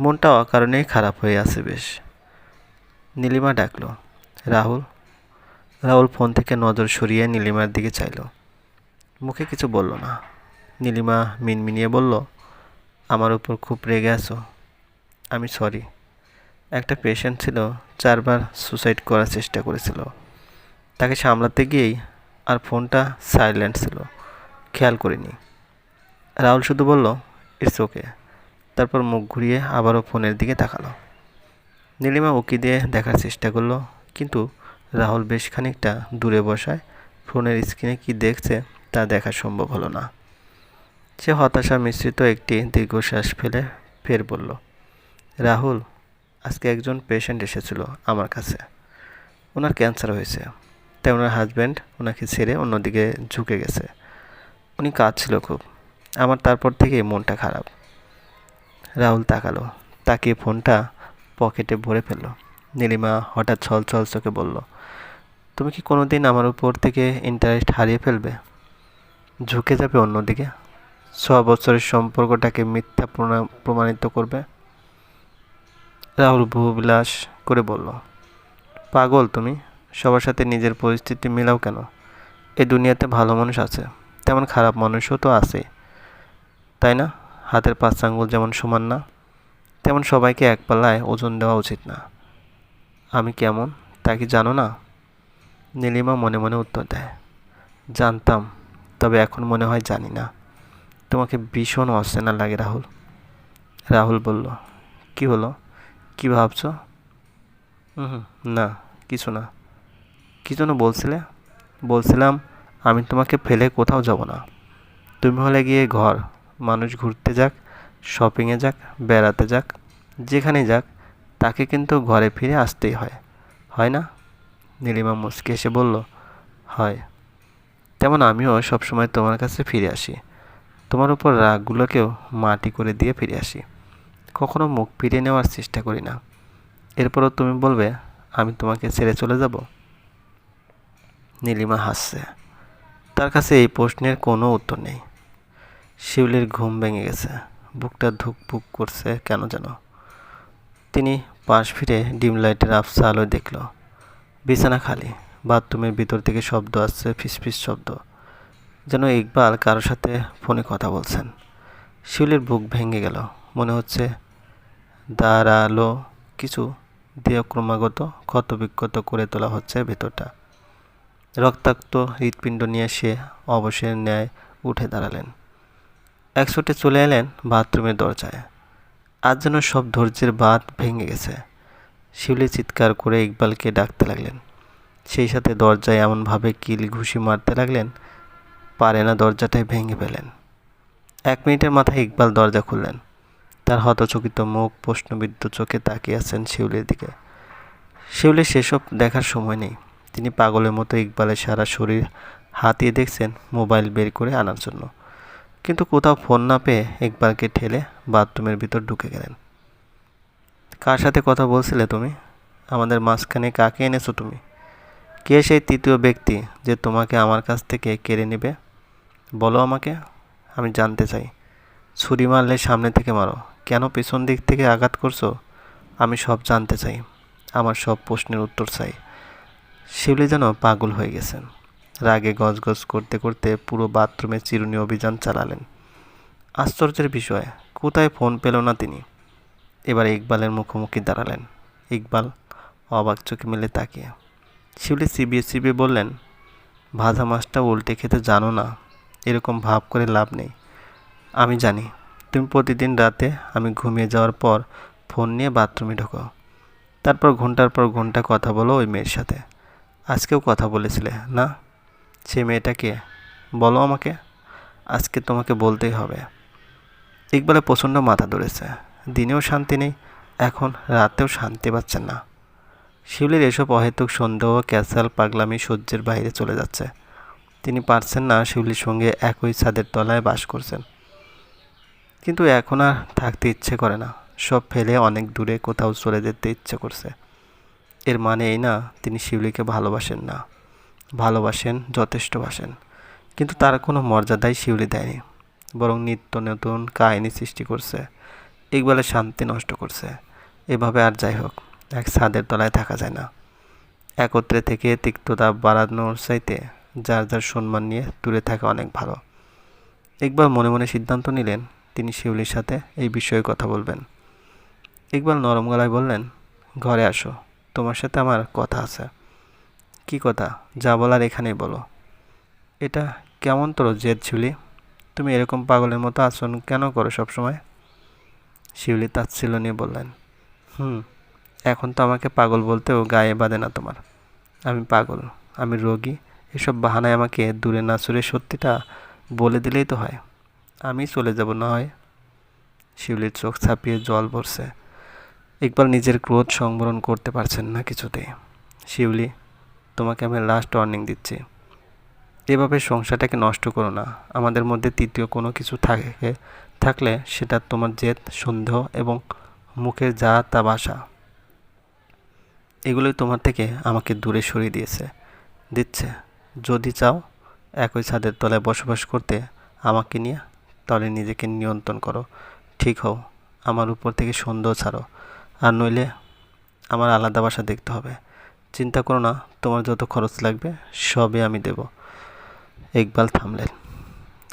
মনটা অকারণেই খারাপ হয়ে আছে বেশ। নীলিমা ডাকলো, রাহুল? রাহুল ফোন থেকে নজর সরিয়ে নীলিমার দিকে চাইলো। মুখে কিছু বলল না। নীলিমা মিনমিনিয়ে বলল, আমার উপর খুব রেগে আছো। আমি সরি। একটা পেশেন্ট ছিল, চারবার সুসাইড করার চেষ্টা করেছিল। তাকে সামলাতে গিয়েই আর ফোনটা সাইলেন্ট ছিল। খেয়াল করিনি। রাহুল শুধু বলল ইটস ওকে তারপর মুখ ঘুরিয়ে আবারও ফোনের দিকে তাকালো। নীলিমা উকি দিয়ে দেখার চেষ্টা করল, কিন্তু রাহুল বেশ খানিকটা দূরে বসায়, ফোনের স্ক্রিনে কি দেখছে তা দেখা সম্ভব হলো না। সে হতাশা মিশ্রিত একটি দীর্ঘশ্বাস ফেলে ফের বলল, রাহুল, আজকে একজন পেশেন্ট এসেছিল আমার কাছে। ওনার ক্যান্সার হয়েছে, তাই ওনার হাজব্যান্ড ওনাকে ছেড়ে অন্যদিকে ঝুঁকে গেছে। উনি কাঁদছিল খুব। আমার তারপর থেকেই মনটা খারাপ। রাহুল তাকালো, তাকিয়ে ফোনটা পকেটে ভরে ফেলল। নীলিমা হঠাৎ ছল ছল চোখে বলল, তুমি কি কোনো দিন আমার উপর থেকে ইন্টারেস্ট হারিয়ে ফেলবে? ঝুঁকে যাবে অন্যদিকে? ছ বছরের সম্পর্কটাকে মিথ্যা প্রমাণিত করবে? রাহুল ভূবিলাস করে বলল, পাগল তুমি? সবার সাথে নিজের পরিস্থিতি মিলাও কেন? এ দুনিয়াতে ভালো মানুষ আছে, তেমন খারাপ মানুষও তো আছে, তাই না? হাতের পাঁচ আঙ্গুল যেমন সমান না, তেমন সবাইকে এক পাল্লায় ওজন দেওয়া উচিত না। আমি কেমন, তা কি জানো না? নীলিমা মনে মনে উত্তর দেয়, জানতাম, তবে এখন মনে হয় জানি না। তোমাকে ভীষণ অচেনা লাগে রাহুল। রাহুল বলল, কি হলো? কি ভাবছ? হুম না, কিছু না। কি জন্য বলছিলে? বলছিলাম, আমি তোমাকে ফেলে কোথাও যাব না। তুমি হলে গিয়ে ঘর মানুষ ঘুরতে যাক শপিংয়ে যাক, বেড়াতে যাক যেখানে যাক, তাকে কিন্তু ঘরে ফিরে আসতেই হয়। হয় না? নীলিমা মুচকে এসে বলল, হয়। তেমন আমিও সবসময় তোমার কাছে ফিরে আসি। তোমার উপর রাগগুলোকেও মাটি করে দিয়ে ফিরে আসি। কখনো মুখ ফিরিয়ে নেওয়ার চেষ্টা করি না। এরপরও তুমি বলবে, আমি তোমাকে ছেড়ে চলে যাব? নীলিমা হাসছে। তার কাছে এই প্রশ্নের কোনো উত্তর নেই। শিউলির ঘুম ভেঙে গেছে। বুকটা ধুকপুক করছে কেন যেন। তিনি পাশ ফিরে ডিম লাইটের আফসা আলোয় দেখল। বিছানা খালি। বাথরুমের ভিতর থেকে শব্দ আসছে, ফিসফিস শব্দ। যেন ইকবাল কারোর সাথে ফোনে কথা বলছেন। শিউলির বুক ভেঙে গেল। মনে হচ্ছে দাঁড়াল কিছু দিয়ে ক্রমাগত ক্ষতবিক্ষত করে তোলা হচ্ছে ভেতরটা। রক্তাক্ত হৃৎপিণ্ড নিয়ে সে অবসরের ন্যায় উঠে দাঁড়ালেন। একশোটে চলে এলেন বাথরুমের দরজায়। আজ যেন সব ধৈর্যের বাঁধ ভেঙে গেছে। শিউলি চিৎকার করে ইকবালকে ডাকতে লাগলেন। সেই সাথে দরজায় এমনভাবে কিল ঘুষি মারতে লাগলেন, পারে না দরজাটাই ভেঙে ফেলেন। এক মিনিটের মাথায় ইকবাল দরজা খুললেন। তার হতচকিত মুখ প্রশ্নবিদ্ধ চোখে তাকিয়ে আছেন শিউলির দিকে। শিউলির সেসব দেখার সময় নেই। তিনি পাগলের মতো ইকবালের সারা শরীর হাতিয়ে দেখছেন মোবাইল বের করে আনার জন্য। কিন্তু কোথাও ফোন না পেয়ে ইকবালকে ঠেলে বাথরুমের ভিতর ঢুকে গেলেন। কার সাথে কথা বলছিলে তুমি? আমাদের মাঝখানে কাকে এনেছো তুমি? কে সেই তৃতীয় ব্যক্তি যে তোমাকে আমার কাছ থেকে কেড়ে নেবে? বলো আমাকে, আমি জানতে চাই। ছুরি মারলে সামনে থেকে মারো। কেন পেছন দিক থেকে আঘাত করছ? আমি সব জানতে চাই। আমার সব প্রশ্নের উত্তর চাই। শিবলি যেন পাগল হয়ে গেছেন। রাগে গজগজ করতে করতে পুরো বাথরুমে চিরুনি অভিযান চালালেন। আশ্চর্যের বিষয়, কোথায় ফোন পেল না তিনি? এবার ইকবালের মুখোমুখি দাঁড়ালেন। ইকবাল অবাক চোখে মিলে তাকিয়ে। শিউলি চিবিয়ে বললেন, ভাজা মাছটা উল্টে খেতে জানো না, এরকম ভাব করে লাভ নেই। আমি জানি, তুমি প্রতিদিন রাতে আমি ঘুমিয়ে যাওয়ার পর ফোন নিয়ে বাথরুমে ঢোকো। তারপর ঘণ্টার পর ঘণ্টা কথা বলো ওই মেয়ের সাথে। আজকেও কথা বলেছিলে, না? সে মেয়েটাকে? বলো আমাকে। আজকে তোমাকে বলতেই হবে। ইকবালে প্রচণ্ড মাথা ধরেছে। দিনেও শান্তি নেই, এখন রাতেও শান্তি পাচ্ছেন না। শিউলির এসব অহেতুক সন্দেহ ক্যাসাল পাগলামি সহ্যের বাইরে চলে যাচ্ছে। তিনি পারছেন না শিউলির সঙ্গে একই ছাদের তলায় বাস করছেন। কিন্তু এখন আর থাকতে ইচ্ছে করে না। সব ফেলে অনেক দূরে কোথাও চলে যেতে ইচ্ছে করছে। এর মানে এই না, তিনি শিউলিকে ভালোবাসেন না। ভালোবাসেন, যথেষ্ট বাসেন। কিন্তু তার কোনো মর্যাদাই শিউলি দেয়নি। বরং নিত্য নতুন কাহিনী সৃষ্টি করছে, ইকবালের শান্তি নষ্ট করছে। এভাবে আর যাই হোক, এক ছাদের তলায় থাকা যায় না। একত্রে থেকে তিক্ততা বাড়ানোর চাইতে যার যার সম্মান নিয়ে দূরে থাকা অনেক ভালো। ইকবাল মনে মনে সিদ্ধান্ত নিলেন, তিনি শিউলির সাথে এই বিষয়ে কথা বলবেন। ইকবাল নরম গলায় বললেন, ঘরে আসো, তোমার সাথে আমার কথা আছে। কি কথা? যা বলার এখানেই বলো। এটা কেমন তোর জেদ, শিউলি? তুমি এরকম পাগলের মতো আচরণ কেন করো সবসময়? শিউলি তাচ্ছিল নিয়ে বললেন, হুম, এখন তো আমাকে পাগল বলতেও গায়ে বাঁধে না তোমার। আমি পাগল, আমি রোগী, এসব বাহানায় আমাকে দূরে না সরে সত্যিটা বলে দিলেই তো হয়। আমি চলে যাব, না হয়? শিউলির চোখ ছাপিয়ে জল পড়ছে ইকবাল নিজের ক্রোধ সংবরণ করতে পারছেন না কিছুতেই। শিউলি তোমাকে আমি লাস্ট ওয়ার্নিং দিচ্ছি। এভাবে সংসারটাকে নষ্ট করো না। আমাদের মধ্যে তৃতীয় কোনো কিছু থাকে, থাকলে সেটা তোমার জেদ, সন্দেহ এবং মুখের যা তা বাসা। এগুলোই তোমার থেকে আমাকে দূরে সরিয়ে দিয়েছে, দিচ্ছে। যদি চাও, একই ছাদের তলায় বসবাস করতে আমাকে নিয়ে তাহলে নিজেকে নিয়ন্ত্রণ করো। ঠিক হও, আমার উপর থেকে সন্দেহ ছাড়ো। আর নইলে আমার আলাদা বাসা দেখতে হবে। চিন্তা করো না, তোমার যত খরচ লাগবে সবই আমি দেব। ইকবাল থামলেন।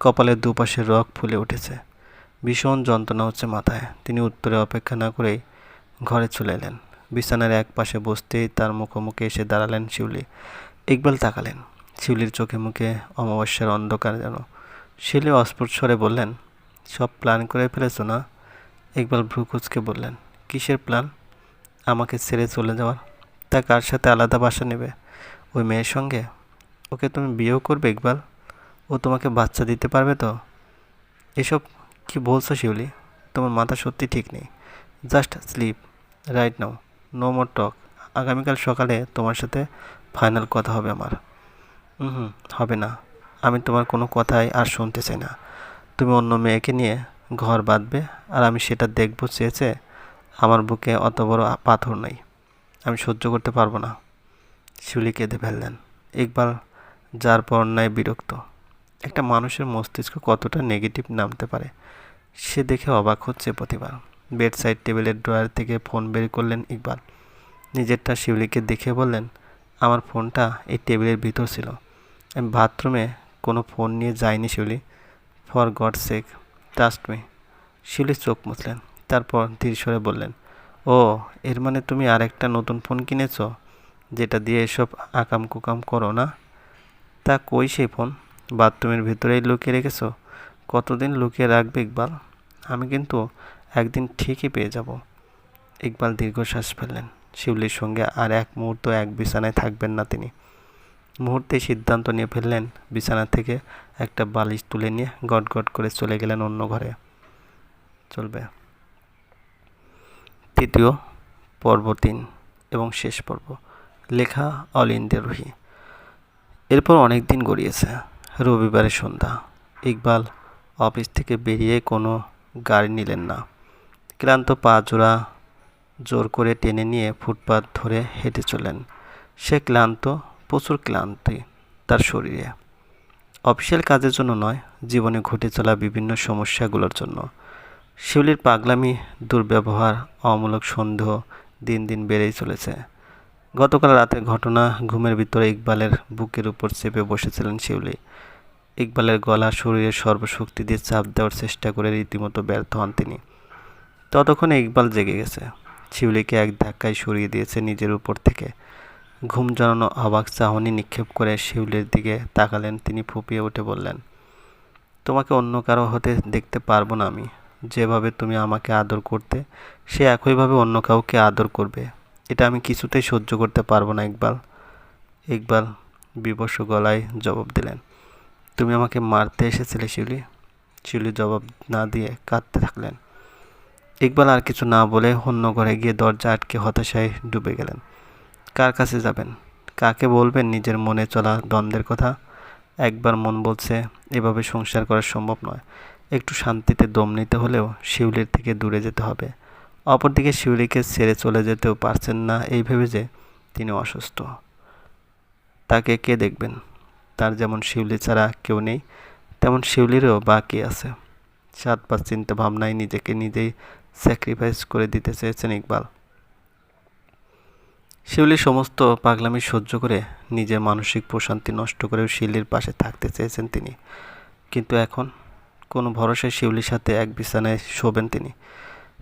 কপালের দুপাশে রক ফুলে উঠেছে। ভীষণ যন্ত্রণা হচ্ছে মাথায়। তিনি উত্তরে অপেক্ষা না করেই ঘরে চলে এলেন। বিছানার এক পাশে বসতেই তার মুখোমুখি এসে দাঁড়ালেন শিউলি। ইকবাল তাকালেন। শিউলির চোখে মুখে অমাবস্যার অন্ধকার যেন। শিউলি অস্ফুট স্বরে বললেন, সব প্ল্যান করে ফেলেছো না? ইকবাল ভ্রুকুচকে বললেন, কিসের প্ল্যান? আমাকে ছেড়ে চলে যাওয়ার তা কার সাথে আলাদা বাসা নেবে? ওই মেয়ের সঙ্গে? ওকে তুমি বিয়েও করবে ইকবাল? ও তোমাকে বাচ্চা দিতে পারবে তো? এসব কি বলছো শিউলি? তোমার মাথা সত্যি ঠিক নেই। Just sleep. Right now. No more talk. আগামীকাল সকালে তোমার সাথে ফাইনাল কথা হবে আমার। হুম, হবে না। আমি তোমার কোনো কথাই আর শুনতে চাই না। তুমি অন্য মেয়েকে নিয়ে ঘর বাঁধবে আর আমি সেটা দেখব চেয়েছে। আমার বুকে অত বড় পাথর নেই। আমি সহ্য করতে পারব না। শিউলি কেঁদে ফেললেন। ইকবাল যার পর অন্যায় বিরক্ত। একটা মানুষের মস্তিষ্ক কতটা নেগেটিভ নামতে পারে, সে দেখে অবাক হচ্ছে প্রতিবার। বেড সাইড টেবিলের ড্রয়ার থেকে ফোন বের করলেন ইকবাল। নিজেরটা শিউলিকে দেখে বললেন, আমার ফোনটা এই টেবিলের ভিতর ছিল। আমি বাথরুমে কোনো ফোন নিয়ে যাইনি Shiuli. For God sake trust me. Shiuli চোখ মুছলেন। তারপর ধীর স্বরে বললেন ও, এর মানে তুমি আরেকটা নতুন ফোন কিনেছো? যেটা দিয়ে এসব আকাম কুকাম করো না? তা কই সেই ফোন বাথরুমের ভিতরেই লুকিয়ে রেখেছো? কতদিন লুকিয়ে রাখবে ইকবাল? আমি কিন্তু একদিন ঠিকই পেয়ে যাব। ইকবাল দীর্ঘশ্বাস ফেললেন। শিউলির সঙ্গে আর এক মুহূর্ত এক বিছানায় থাকবেন না তিনি। মুহূর্তে সিদ্ধান্ত নিয়ে ফেললেন বিছানা থেকে একটা বালিশ তুলে নিয়ে গট গট করে চলে গেলেন অন্য ঘরে। চলবে। তৃতীয় পর্ব তিন এবং শেষ পর্ব। লেখা অল ইন্ডিয়া রুহি। এরপর অনেক দিন গড়িয়েছে। রবিবারের সন্ধ্যা। ইকবাল অফিস থেকে বেরিয়ে কোনো গাড়ি নিলেন না। ক্লান্ত পা জোড়া জোর করে টেনে নিয়ে ফুটপাত ধরে হেঁটে চলেন। সে ক্লান্ত, প্রচুর ক্লান্তি তার শরীরে। অফিসিয়াল কাজের জন্য নয়, জীবনে ঘটে চলা বিভিন্ন সমস্যাগুলোর জন্য। শিউলির পাগলামি, দুর্ব্যবহার, অমূলক সন্দেহ দিন দিন বেড়েই চলেছে। গতকাল রাতের ঘটনা, ঘুমের ভিতরে ইকবালের বুকের উপর চেপে বসেছিলেন শিউলি। ইকবালের গলা শরীরের সর্বশক্তি দিয়ে চাপ দেওয়ার চেষ্টা করে রীতিমতো ব্যর্থ হন তিনি। ততক্ষণে ইকবাল জেগে গেছে। শিউলিকে এক ধাক্কায় সরিয়ে দিয়েছে নিজের উপর থেকে। ঘুম জড়ানো অবাক চাহনি নিক্ষেপ করে শিউলির দিকে তাকালেন। তিনি ফুপিয়ে উঠে বললেন, তোমাকে অন্য কারও হতে দেখতে পারব না আমি। যেভাবে তুমি আমাকে আদর করতে, সে একইভাবে অন্য কাউকে আদর করবে। এটা আমি কিছুতেই সহ্য করতে পারব না, ইকবাল। ইকবাল বিবশ গলায় জবাব দিলেন। তুমি আমাকে মারতে এসেছিলে, শিউলি। শিউলি জবাব না দিয়ে কাঁদতে থাকলেন। ইকবাল আর কিছু না বলে অন্য ঘরে গিয়ে দরজা আটকে হতাশায় ডুবে গেলেন। কার কাছে যাবেন? কাকে বলবেন? নিজের মনে চলা দ্বন্দ্বের কথা। একবার মন বলছে, এভাবে সংসার করা সম্ভব নয়। একটু শান্তিতে দম নিতে হলেও শিউলির থেকে দূরে যেতে হবে। অপরদিকে শিউলিকে ছেড়ে চলে যেতেও পারছেন না এই ভেবে যে তিনি অসুস্থ। তাকে কে দেখবেন? তার যেমন শিউলি ছাড়া কেউ নেই, তেমন শিউলিরও বা কে আছে। সাত পাঁচ চিন্তা ভাবনায় নিজেকে নিজেই স্যাক্রিফাইস করে দিতে চেয়েছেন ইকবাল। শিউলির সমস্ত পাগলামি সহ্য করে নিজের মানসিক প্রশান্তি নষ্ট করেও শিউলির পাশে থাকতে চেয়েছেন তিনি। কিন্তু এখন কোনো ভরসায় শিউলির সাথে এক বিছানায় শোবেন তিনি।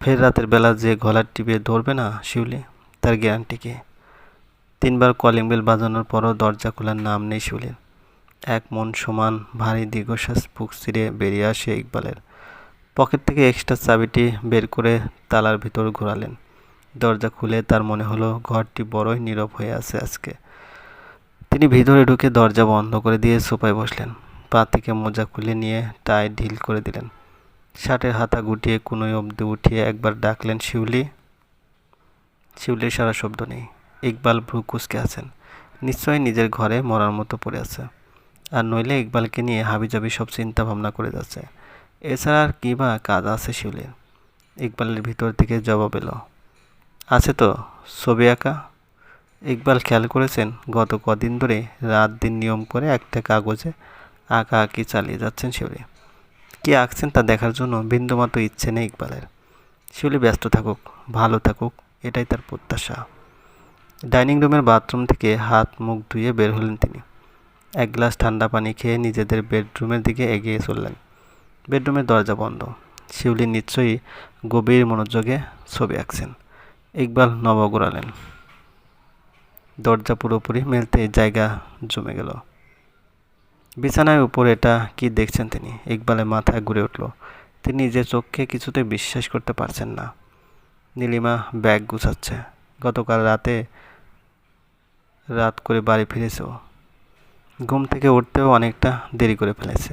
ফের রাতের বেলা যে গলার টিপে ধরবে না শিউলি, তার গ্যারান্টিকে তিনবার কলিং বেল বাজানোর পরও দরজা খোলার নাম নেই শিউলির। এক মন সমান ভারী দীর্ঘশ্বাস বুক ছিঁড়ে বেরিয়ে আসে ইকবালের। পকেট থেকে এক্সট্রা চাবিটি বের করে তালার ভিতর ঘোরালেন। দরজা খুলে তার মনে হলো ঘরটি বড়ই নীরব হয়ে আছে আজকে। তিনি ভিতরে ঢুকে দরজা বন্ধ করে দিয়ে সোফায় বসলেন। পা থেকে মোজা খুলে নিয়ে টাই ঢিল করে দিলেন। শার্টের হাতা গুটিয়ে কোনোই অবধি উঠিয়ে একবার ডাকলেন, শিউলি? শিউলির সারা শব্দ নেই। ইকবাল ভ্রু কুচকে আছেন। নিশ্চয়ই নিজের ঘরে মরার মতো পড়ে আছে। আর নইলে ইকবালকে নিয়ে হাবিজাবি সব চিন্তা ভাবনা করে যাচ্ছে। এছাড়া আর কী বা কাজ আছে শিউলির? ইকবালের ভিতর থেকে জবাব এলো আছে তো, ছবি আঁকা? ইকবাল খেয়াল করেছেন, গত কদিন ধরে রাত দিন নিয়ম করে একটা কাগজে আঁকা আঁকি চালিয়ে যাচ্ছেন শিউলি। কী আঁকছেন তা দেখার জন্য বিন্দুমাত্র ইচ্ছে নেই ইকবালের। শিউলি ব্যস্ত থাকুক, ভালো থাকুক, এটাই তার প্রত্যাশা। ডাইনিং রুমের বাথরুম থেকে হাত মুখ ধুয়ে বের হলেন তিনি। এক গ্লাস ঠান্ডা পানি খেয়ে নিজেদের বেডরুমের দিকে এগিয়ে চললেন। বেডরুমের দরজা বন্ধ। শিউলি নিশ্চয়ই গভীর মনোযোগে ছবি আঁকছেন। ইকবাল নব গোড়ালেন দরজা পুরোপুরি মেলতে জায়গা জমে গেল। বিছানায় উপর এটা কি দেখছেন তিনি? ইকবালের মাথায় ঘুরে উঠল। তিনি নিজের চোখকে কিছুতে বিশ্বাস করতে পারছেন না। নীলিমা ব্যাগ গুছাচ্ছে। গতকাল রাতে রাত করে বাড়ি ফিরেছে ঘুম থেকে উঠতেও অনেকটা দেরি করে ফেলেছে।